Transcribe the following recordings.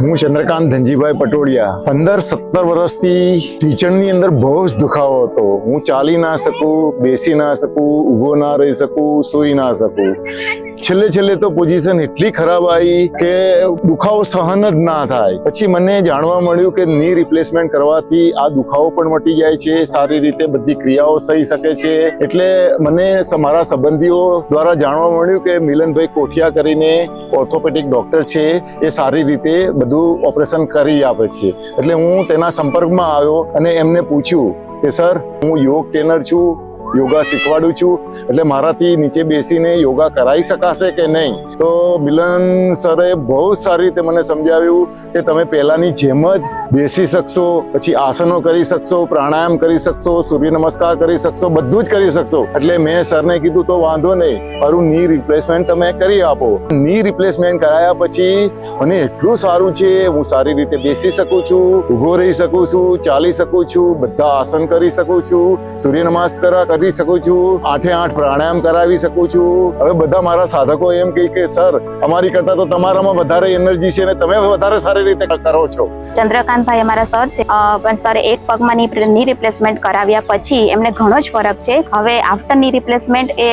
હું ચંદ્રકાંત ધનજીભાઈ પટોડિયા પંદર સત્તર વર્ષથી ટીચરની અંદર બહુ જ દુખાવો હતો. હું ચાલી ના શકું, બેસી ના શકું, ઊભો ના રહી શકું, સૂઈ ના શકું. છેલ્લે છેલ્લે તો પોઝિશન એટલી ખરાબ આવી કે દુખાવો સહન જ ના થાય. પછી મને જાણવા મળ્યું કે ની રિપ્લેસમેન્ટ કરવાથી આ દુખાવો પણ મટી જાય છે, સારી રીતે બધી ક્રિયાઓ થઈ શકે છે. એટલે મને મારા સંબંધીઓ દ્વારા જાણવા મળ્યું કે મિલનભાઈ કોઠિયા કરીને ઓર્થોપેડિક ડોક્ટર છે, એ સારી રીતે બધું ઓપરેશન કરી આપે છે. એટલે હું તેના સંપર્કમાં આવ્યો અને એમને પૂછ્યું કે, સર, હું યોગ ટ્રેનર છું યોગા શીખવાડું છું. એટલે મારાથી નીચે બેસીને યોગા કરાવી શકાશે કે નહીં? તો મિલન સરે બહુ સારી રીતે મને સમજાવ્યું કે તમે પહેલાંની જેમ જ બેસી શકશો, પછી આસનો કરી શકશો, પ્રાણાયામ કરી શકશો, સૂર્ય નમસ્કાર કરી શકશો, બધું જ કરી શકશો. એટલે મેં સરને કીધું, તો વાંધો નહીં. મારું ની રિપ્લેસમેન્ટ તમે કરી આપો. ની રિપ્લેસમેન્ટ કરાયા પછી મને એટલું સારું છે, હું સારી રીતે બેસી શકું છું, ઊભો રહી શકું છું, ચાલી શકું છું, બધા આસન કરી શકું છું, સૂર્ય નમસ્કાર કરી શકું છું આઠે આઠ પ્રાણાયામ કરાવી શકું છું. હવે બધા મારા સાધકો એમ કહે કે સર અમારી કરતા તો તમારામાં વધારે એનર્જી છે ને તમે વધારે સારી રીતે કરો છો. ચંદ્રકાંતભાઈ અમારા સર છે. પણ સર એક પગમાં ની રિપ્લેસમેન્ટ કરાવ્યા પછી એમને ઘણો જ ફરક છે. હવે આફ્ટરની રિપ્લેસમેન્ટ એ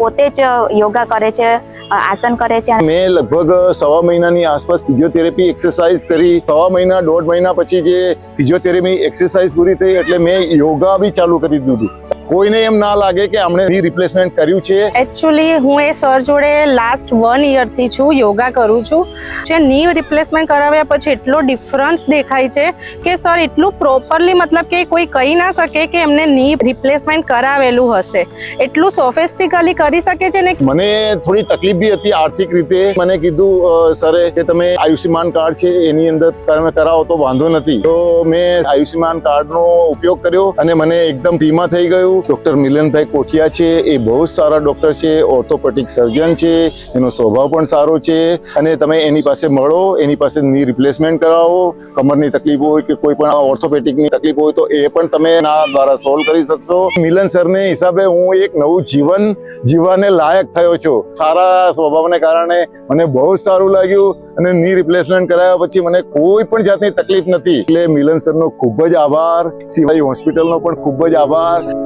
પોતે જ યોગા કરે છે આસન કરે છે. મેં લગભગ સવા મહિનાની આસપાસ ફિઝિયોથેરાપી એક્સરસાઇઝ કરી. સવા મહિના દોઢ મહિના પછી જે ફિઝિયોથેરાપી એક્સરસાઇઝ પૂરી થઈ એટલે મેં યોગા બી ચાલુ કરી દીધું. કોઈને એમ ના લાગે કે આમણે રિપ્લેસમેન્ટ કર્યું છે. એકચ્યુઅલી હું એ સર જોડે લાસ્ટ વન યરથી છું યોગા કરું છું. જે ની રિપ્લેસમેન્ટ કરાવ્યા પછી એટલો ડિફરન્સ દેખાય છે કે સર એટલું પ્રોપરલી મતલબ કે કોઈ કહી ના શકે કે એમને ની રિપ્લેસમેન્ટ કરાવેલું હશે. એટલું સોફેસ્ટિકલી કરી શકે છે ને? મને થોડી તકલીફ બી હતી આર્થિક રીતે. મને કીધું સરે કે તમે આયુષ્યમાન કાર્ડ છે એની અંદર તમે કરાવો તો વાંધો નથી. તો મેં આયુષ્યમાન કાર્ડનો ઉપયોગ કર્યો અને મને એકદમ ફ્રીમાં થઈ ગયું. ડોક્ટર મિલનભાઈ કોઠિયા છે. એ બહુ જ સારા ડૉક્ટર છે. ઓર્થોપેટિક સર્જન છે. એનો સ્વભાવ પણ સારો છે. અને તમે એની પાસે મળો, એની પાસે ની રિપ્લેસમેન્ટ કરાવો. કમરની તકલીફ હોય કે કોઈ પણ ઓર્થોપેટિકની તકલીફ હોય તો એ પણ તમે એના દ્વારા સોલ્વ કરી શકશો. મિલન સરને હિસાબે હું એક નવું જીવન જીવવાને લાયક થયો છું. સારા સ્વભાવને કારણે મને બહુ જ સારું લાગ્યું અને ની રિપ્લેસમેન્ટ કરાયા પછી મને કોઈ પણ જાતની તકલીફ નથી. એટલે મિલન સરનો ખૂબ જ આભાર. સિવાય હોસ્પિટલનો પણ ખૂબ જ આભાર.